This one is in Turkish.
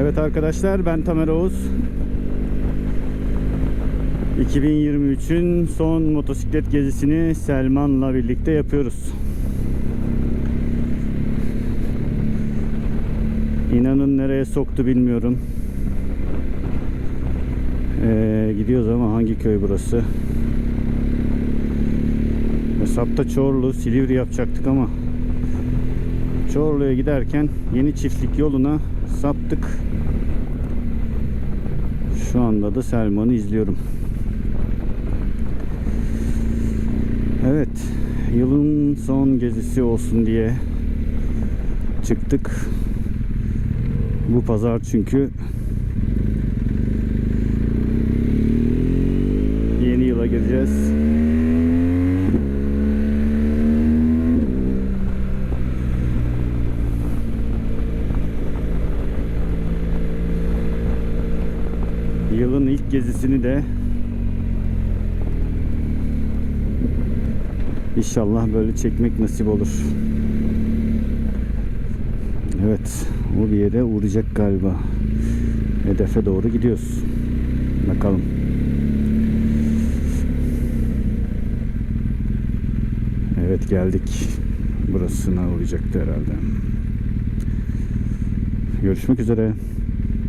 Evet arkadaşlar ben Tamer Oğuz. 2023'ün son motosiklet gezisini Selman'la birlikte yapıyoruz. İnanın nereye soktu bilmiyorum. Ee, gidiyoruz ama hangi köy burası? Hesapta Çorlu, Silivri yapacaktık ama Çorlu'ya giderken yeni çiftlik yoluna saptık. Şu anda da Selman'ı izliyorum. Evet, yılın son gezisi olsun diye çıktık. Bu pazar çünkü yeni yıla gireceğiz. Yılın ilk gezisini de İnşallah böyle çekmek nasip olur. Evet, o bir yere uğrayacak galiba. Hedefe doğru gidiyoruz. Bakalım. Evet geldik. Burasına uğrayacaktı herhalde. Görüşmek üzere.